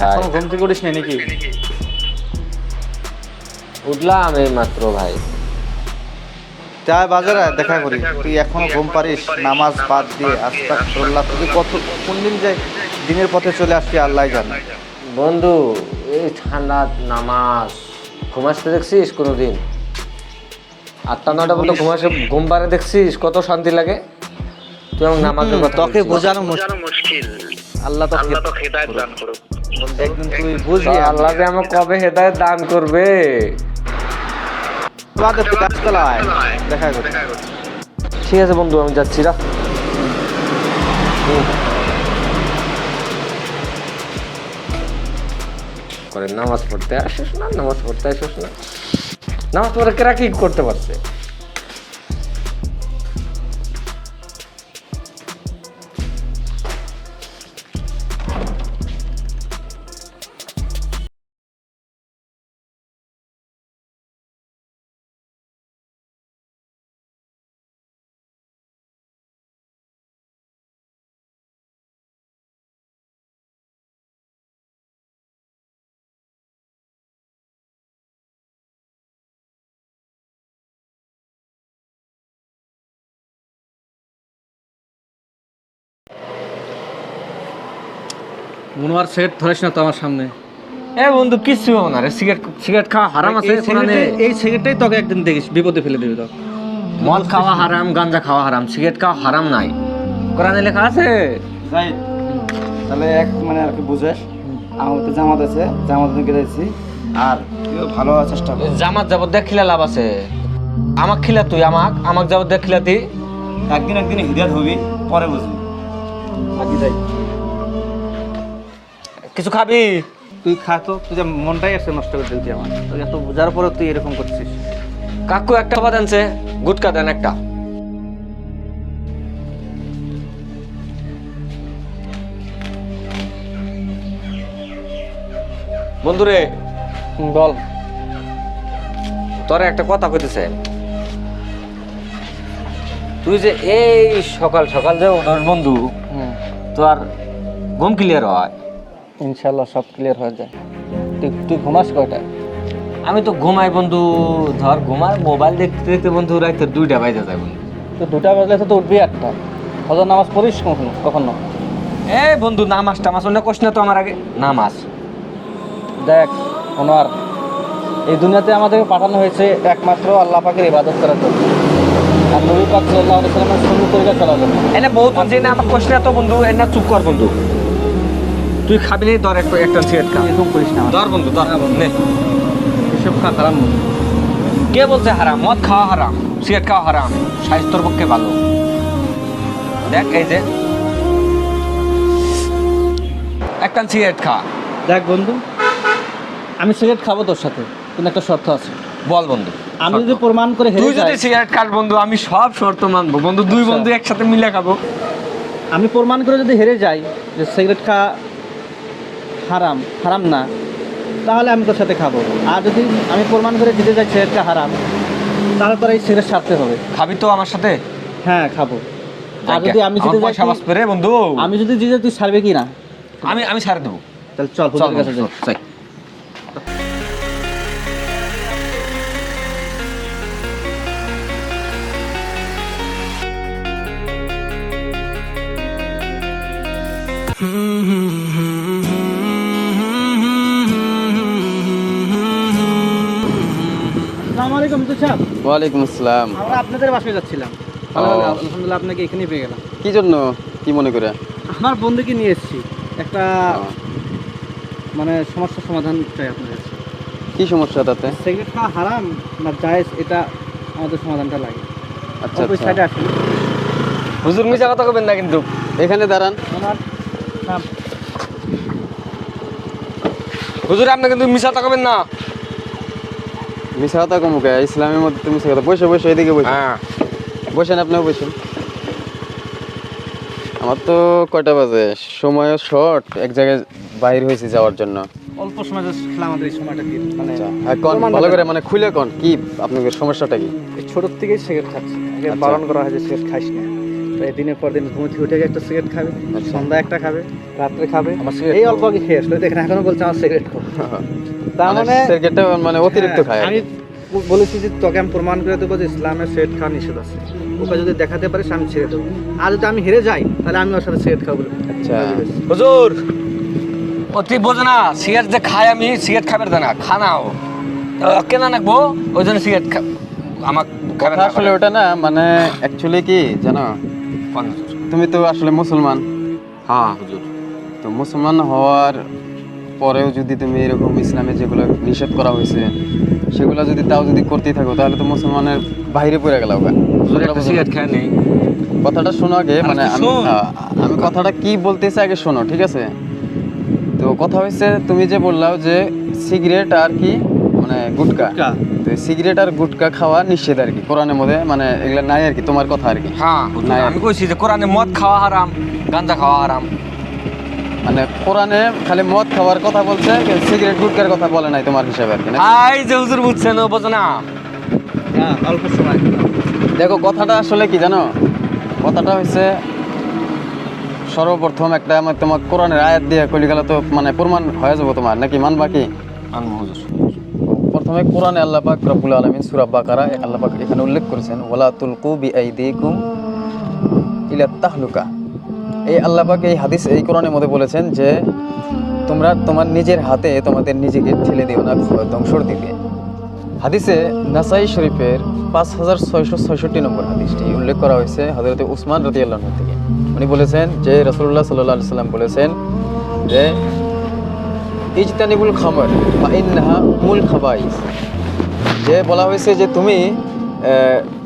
ভাই। ঘুম থেকে উঠিস নাই নাকি? উঠলাম এই মাত্র ভাই। যা বাজারে দেখা করি। তুই এখনও ঘুম পারিস নামাজ বাদ দিয়ে আস্তা তুই কত কোন দিন যে দিনের পথে চলে আসছি আল্লাহ জানে। বন্ধু এই ঠান্ডা নামাজ ঘুমাসতে দেখছিস কোনোদিন? আটটা নয়টা পর্যন্ত ঘুমাসে ঘুম পারে দেখছিস কত শান্তি লাগে? তুই আমার নামাজের কথা তোকে বোঝানো মুশকিল বোঝানো মুশকিল। আল্লাহ তো আল্লাহ তো হেদায়েত দান করুক। একদিন তুই বুঝবি আল্লাহ যে আমার কবে হেদায়ত দান করবে। দেখা করি ঠিক আছে বন্ধু আমি যাচ্ছি রা করে নামাজ পড়তে আসিস না নামাজ পড়তে আসিস না। নামাজ পড়ে কেরা কি করতে পারছে? মনোয়ার সেট ধরিস না তো আমার সামনে। এ বন্ধু কিচ্ছু হবে না রে সিগারেট সিগারেট খাওয়া হারাম আছে এই কোরআনে। সিগারেটটাই- এই সিগারেটটাই তোকে একদিন দেখিস বিপদে ফেলে দেবে তো মদ খাওয়া হারাম গাঞ্জা খাওয়া হারাম সিগারেট খাওয়া হারাম নাই। কোরআনে লেখা আছে? যাই তাহলে এক মানে আর কি বুঝেস। আমার তো জামাত আছে জামাত থেকে যাচ্ছি আর তুইও ভালো চেষ্টা কর। জামাত যাবত দেখ খিলা লাভ আছে। আমাক খিলা তুই আমাক আমাক যাবত দেখ খিলা তুই। একদিন একদিন হিদায়ত হবি পরে বুঝবি। বাকি যাই। কিছু খাবি? তুই খা তো তুই মনটাই আসছে নষ্ট করে দিলছি আমার। তুই এত বোঝার পরে তুই এরকম করছিস। কাকু একটা বাদ আনছে গুটকা দেন একটা। বন্ধুরে বল। তোরে একটা কথা কইতেছে। তুই যে এই সকাল সকাল যে ওনার বন্ধু হুম। তো আর ঘুম ক্লিয়ার হয়। ইনশাল্লাহ সব ক্লিয়ার হয়ে যায়। তুই তুই ঘুমাস কয়টা আমি তো ঘুমাই বন্ধু ধর ঘুমার মোবাইল দেখতে দেখতে বন্ধু রাইতে দুইটা বাজে যায় বন্ধু। তো দুটা বাজলে তো উঠবি আটটা হজর নামাজ পড়িস কখনো কখনো? এ বন্ধু নামাজ টামাজ অন্য কোশ না তো আমার আগে? নামাজ। দেখ মনোয়ার এই দুনিয়াতে আমাদেরকে পাঠানো হয়েছে একমাত্র আল্লাহ পাকের ইবাদত করার জন্য। আর নবী পাক সাল্লাহ আলাইহি সাল্লামের সুন্নত তরিকা চলার জন্য। এনে বহুত যে না আমার কোশ না তো বন্ধু এনে চুপ কর বন্ধু। তুই খাবি নি ধর একটা একটা সিগারেট খা। এরকম করিস না ধর বন্ধু ধর নে। এসব খা না। কে বলছে হারাম? মদ খাওয়া হারাম সিগারেট খাওয়া হারাম স্বাস্থ্যর পক্ষে ভালো। দেখ এই যে। একটা সিগারেট খা। দেখ বন্ধু আমি সিগারেট খাব তোর সাথে কিন্তু একটা শর্ত আছে। বল বন্ধু আমি যদি প্রমাণ করে হেরে তুই যদি সিগারেট খাস বন্ধু আমি সব শর্ত মানবো। বন্ধু দুই আচ্ছা। বন্ধু একসাথে মিলে খাব। আমি প্রমাণ করে যদি হেরে যাই যে সিগারেট খাওয়া হারাম হারাম না। তাহলে আমি তোর সাথে খাব। আর যদি আমি প্রমাণ করে দিতে চাই সিগারেটটা হারাম তাহলে তোর এই সিগারেট ছাড়তে হবে। খাবি তো আমার সাথে? হ্যাঁ খাব। আর যদি আমি যদি পয়সা বাঁচবে রে বন্ধু। আমি যদি দিতে তুই ছাড়বে কি না? আমি আমি ছাড় দেবো। তাহলে চল চল চল কাছে যাই। সাহেব? ওয়ালাইকুম আসসালাম। আমরা আপনাদের বাসায় যাচ্ছিলাম। আলহামদুলিল্লাহ আপনাকে এখানেই পেয়ে গেলাম। কি জন্য? কি মনে করে? আমার বন্ধুকে নিয়ে এসেছি। একটা মানে সমস্যার সমাধান চাই আপনার কাছে। কি সমস্যা তাতে? সিগারেট খাওয়া হারাম না জায়েজ এটা আমাদের সমাধানটা লাগে। আচ্ছা সাইডে আচ্ছা। আসুন। হুজুর মিশা কথা কবেন না কিন্তু। এখানে দাঁড়ান। হুজুর আপনি কিন্তু মিশা কথা কবেন না। মিশা কথা কমুকে ইসলামের মধ্যে তুমি মিশা কথা বসে বসে এদিকে বসে। হ্যাঁ। বসেন আপনিও বসেন। আমার তো কয়টা বাজে? সময়ও শর্ট। এক জায়গায় বাইর হয়েছে যাওয়ার জন্য। অল্প সময় আমাদের এই সময়টা দিয়ে মানে হ্যাঁ, কোন? ভালো করে মানে খুলে কোন? কি আপনাদের সমস্যাটা কি? এই ছোটোর থেকেই সিগারেট খাচ্ছি। আগে আচ্ছা। বারণ করা হয় যে সিগারেট খাইস না। তাই দিনের পর দিন ঘুম থেকে উঠে গিয়ে একটা সিগারেট খাবে আচ্ছা। সন্ধ্যা একটা খাবে রাত্রে খাবে। আমার এই অল্প আগে খেয়ে আসলো। দেখেন এখনও বলছে আমার সিগারেট খাব। তার মানে সিগারেটটা মানে অতিরিক্ত খায় আমি কি। বলেছি যে তোকে আমি প্রমাণ করে দেবো যে খাওয়া নিষেধ আছে। ওকে যদি দেখাতে পারিস আমি ছেড়ে দেবো। আর যদি আমি হেরে যাই তাহলে আমি ওর সাথে সিগারেট খাব আচ্ছা। হুজুর! ও তুই বোঝ না সিগারেট যে খাই আমি সিগারেট খাবার দেনা খানাও কেনা নাকবো ওই জন্য সিগারেট আসলে ওটা না মানে অ্যাকচুয়ালি কি জানো? তুমি তো আসলে মুসলমান। হ্যাঁ হুজুর। তো মুসলমান হওয়ার পরেও যদি তুমি এরকম ইসলামে যেগুলো নিষেধ করা হয়েছে সেগুলো যদি তাও যদি করতেই থাকো তাহলে তো মুসলমানের বাইরে পড়ে গেল কথাটা শোনো আগে মানে আমি আমি কথাটা কি বলতেছি আগে শোনো ঠিক আছে? তো কথা হয়েছে তুমি যে বললাও যে সিগারেট আর কি মানে গুটকা। তো সিগারেট আর গুটকা খাওয়া নিষেধ আর কি কোরআনের মধ্যে মানে এগুলা নাই আর কি তোমার কথা আর কি। হ্যাঁ। আমি কইছি যে কোরআনে মদ খাওয়া হারাম গাঞ্জা খাওয়া হারাম। মানে কোরআনে খালি মদ খাওয়ার কথা বলছে সিগারেট গুটকার কথা বলে নাই তোমার হিসাবে আর কি আই যে হুজুর বুঝছেন ও বোঝে না। হ্যাঁ অল্প সময়। দেখো কথাটা আসলে কি জানো? কথাটা হচ্ছে সর্বপ্রথম একটা আমার তোমার কোরআনের আয়াত দিয়ে কলি গেলে তো মানে প্রমাণ হয়ে যাব তোমার নাকি মানবা কি? প্রথমে কোরআনে আল্লাহ পাক রব্বুল আলামিন সূরা বাকারা আল্লাহ পাক এখানে উল্লেখ করেছেন ওয়ালা তুলকু বিআইদিকুম ইলা তাহলুকা। এই আল্লাহ পাক এই হাদিস এই কোরআনের মধ্যে বলেছেন যে তোমরা তোমার নিজের হাতে তোমাদের নিজেকে ঠেলে দিও না, ধ্বংসর দিকে। হাদিসে নাসাই শরীফের পাঁচ হাজার ছয়শো ছয়ষট্টি নম্বর হাদিসটি উল্লেখ করা হয়েছে হজরত উসমান রতি আল্লাহ থেকে। উনি বলেছেন যে রসুল্লাহ সাল্লাহ সাল্লাম বলেছেন যে, ইজতানিবুল খামর বা ইন্নাহা মূল খাবাইস। যে বলা হয়েছে যে তুমি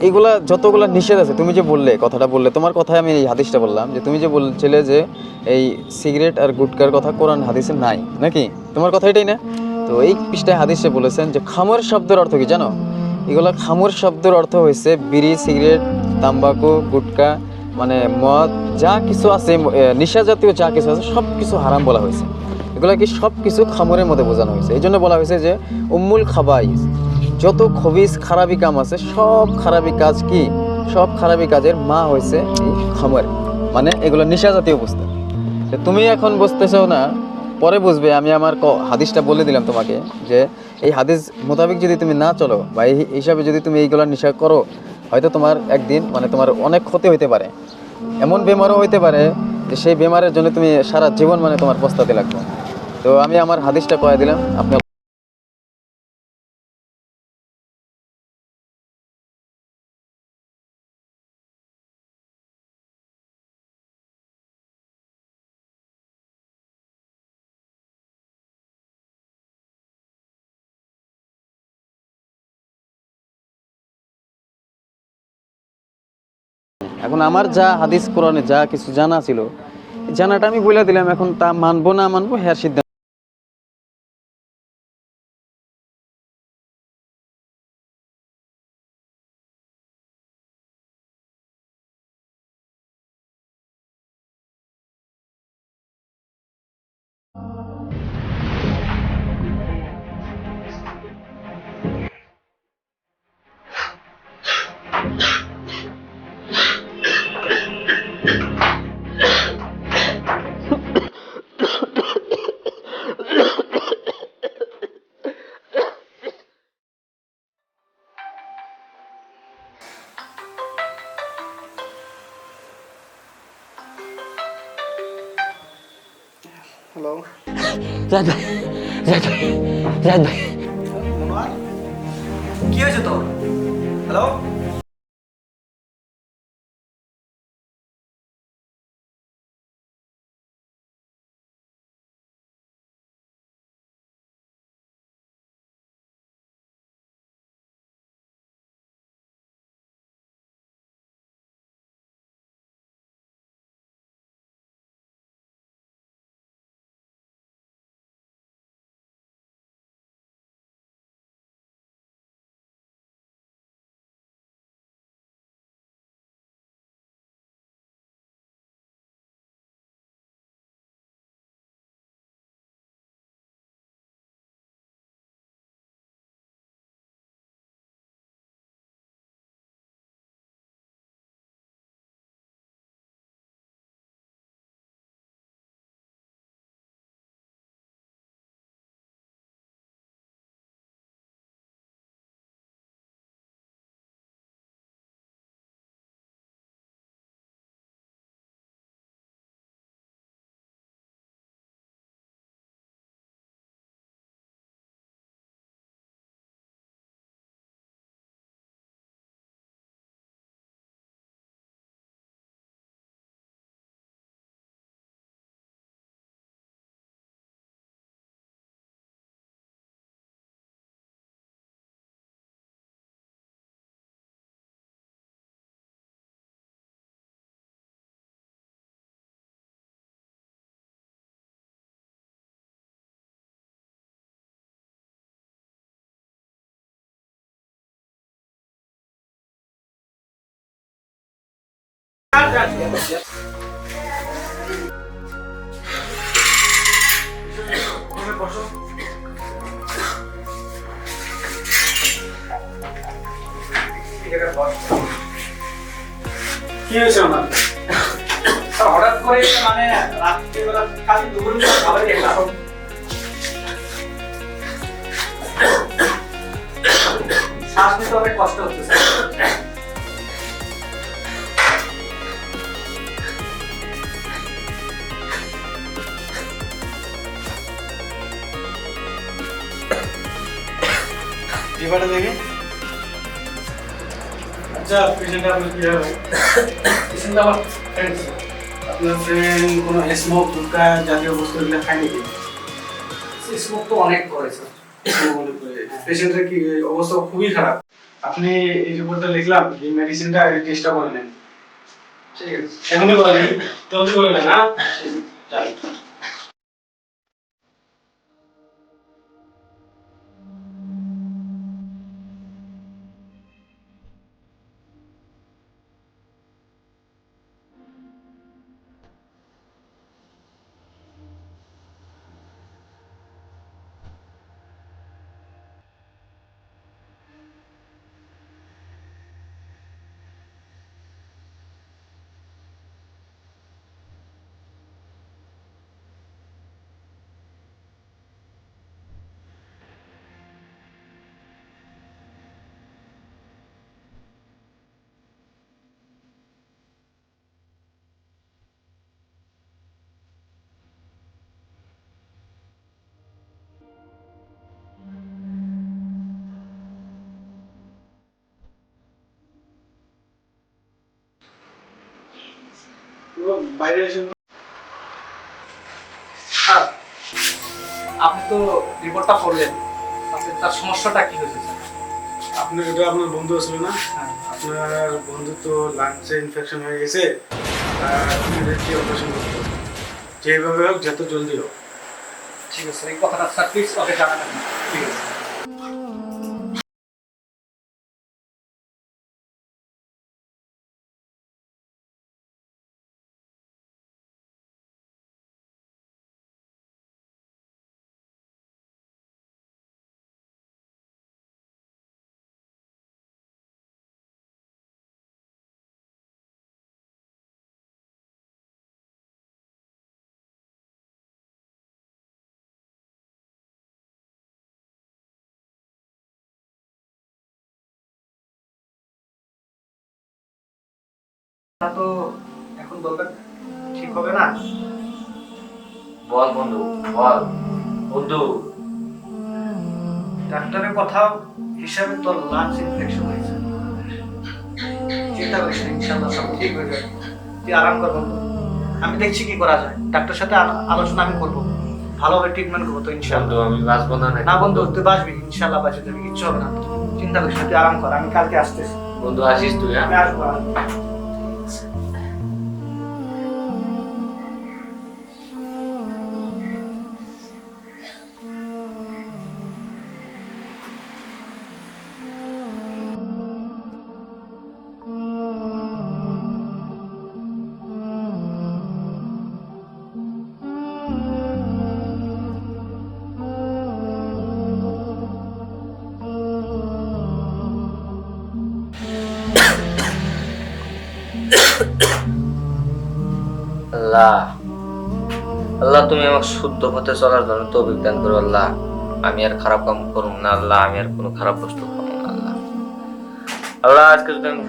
এইগুলা যতগুলা নিষেধ আছে, তুমি যে বললে, কথাটা বললে, তোমার কথায় আমি এই হাদিসটা বললাম যে তুমি যে বলছিলে যে এই সিগারেট আর গুটকার কথা কোরআন হাদিসে নাই, নাকি? তোমার কথা এটাই না? তো এই পৃষ্ঠায় হাদিসে বলেছেন যে খামর শব্দের অর্থ কি জানো? এগুলা খামর শব্দের অর্থ হয়েছে বিড়ি, সিগারেট, তাম্বাকু, গুটকা মানে মদ, যা কিছু আছে নেশা জাতীয় যা কিছু আছে সব কিছু হারাম বলা হয়েছে। এগুলা কি সব কিছু খামরের মধ্যে বোঝানো হয়েছে? এই জন্য বলা হয়েছে যে উম্মুল খাবাইস যত খবিস খারাপি কাম আছে, সব খারাপি কাজ কি? সব খারাপি কাজের মা হয়েছে খামর। মানে এগুলো নেশা জাতীয় বস্তু তুমি এখন বুঝতেছো না, পরে বুঝবে, আমি আমার হাদিসটা বলে দিলাম তোমাকে যে এই হাদিস মোতাবেক যদি তুমি না চলো বা এই হিসাবে যদি তুমি এইগুলো নেশা করো, হয়তো তোমার একদিন মানে তোমার অনেক ক্ষতি হইতে পারে। এমন বেমারও হইতে পারে যে সেই বেমারের জন্য তুমি সারা জীবন মানে তোমার পস্তাতে লাগবে। তো আমি আমার হাদিসটা কয়ে দিলাম, আপনি এখন আমার যা হাদিস কোরআনে যা কিছু জানা ছিল জানাটা আমি বলে দিলাম, এখন তা মানবো না মানবো হ্যাঁ সিদ্ধান্ত হ্যালো জান ভাই জান ভাই জান ভাই কি হয়েছে তোর হ্যালো কি হয়েছে আমার? হঠাৎ করে মানে রাত্রিবেলা খালি দুপুর খাবার খেলাম শ্বাস নিতে অনেক কষ্ট হচ্ছে জিবাটা দেখে। আচ্ছা পেশেন্ট আপনার কি হবে? পেশেন্ট আমার ফ্রেন্ড আপনার ফ্রেন্ড কোনো স্মোক গুটকা জাতীয় বস্তু এগুলো খায় নাকি স্মোক তো অনেক করে স্যার পেশেন্টের কি অবস্থা খুবই খারাপ। আপনি এই রিপোর্টটা লিখলাম এই মেডিসিনটা টেস্টটা করে নেন। ঠিক আছে। এখনই করে নেন। জলদি করে নেন হ্যাঁ? বাইরে এসে আপনি তো রিপোর্টটা পড়লেন আপনি তার সমস্যাটা কি হয়েছে স্যার? আপনার আপনার বন্ধু ছিল না? হ্যাঁ আপনার বন্ধু তো লাঞ্চে ইনফেকশন হয়ে গেছে। অপারেশন করতে হবে যেভাবে হোক যত জলদি হোক। ঠিক আছে এই কথাটা স্যার প্লিজ ওকে জানাবেন। ঠিক আছে। তা তো এখন বলবেন ঠিক হবে না? বল বন্ধু বল। বন্ধু। ডাক্তারের কথা হিসাবে তোর লাঞ্চ ইনফেকশন হয়েছে। চিন্তা করিস না ইনশাল্লাহ সব ঠিক হয়ে যাবে। তুই আরাম কর বন্ধু। আমি দেখছি কি করা যায়। ডাক্তার সাথে আলোচনা আমি করব। ভালোভাবে ট্রিটমেন্ট করব তো ইনশাল্লাহ আমি বাঁচবো না না বন্ধু তুই বাঁচবি ইনশাল্লাহ বাঁচে তুমি কিচ্ছু হবে না। চিন্তা করিস না তুই আরাম কর আমি কালকে আসতেছি। বন্ধু আসিস তুই হ্যাঁ? আমি আসব। আল্লাহ। আল্লাহ, তুমি আমাকে শুদ্ধ পথে চলার জন্য তো দান করো, আল্লাহ। আমি আর খারাপ কাম করুন না, আল্লাহ। আমি আর কোনো খারাপ বস্তু খাব না, আল্লাহ। আল্লাহ, আজকে যদি আমি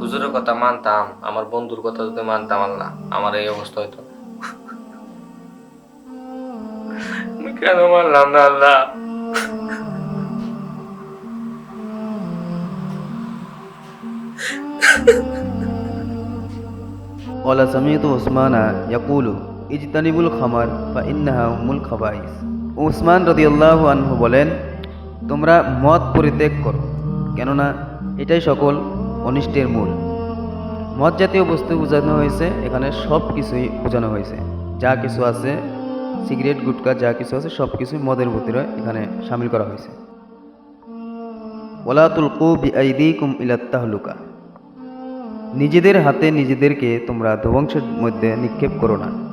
হুজুরের কথা মানতাম, আমার বন্ধুর কথা যদি মানতাম, আল্লাহ, আমার এই অবস্থা হইতো। কেন মানলাম না, আল্লাহ? কলা সামিত ওসমানা ইয়াকুলু ইজতানিবুল খামার বা ইন্নাহা মুল খাবাইস ওসমান রদিয়াল্লাহ আনহু বলেন, তোমরা মদ পরিত্যাগ করো, কেননা এটাই সকল অনিষ্টের মূল। মদ জাতীয় বস্তু বোঝানো হয়েছে, এখানে সব কিছুই বোঝানো হয়েছে। যা কিছু আছে, সিগারেট, গুটকা, যা কিছু আছে, সব কিছুই মদের ভিতরে এখানে সামিল করা হয়েছে। ওলাতুল তুলকু বিআইদি কুম ইলাত্তাহলুকা নিজেদের হাতে নিজেদেরকে তোমরা ধ্বংসের মধ্যে নিক্ষেপ করো না।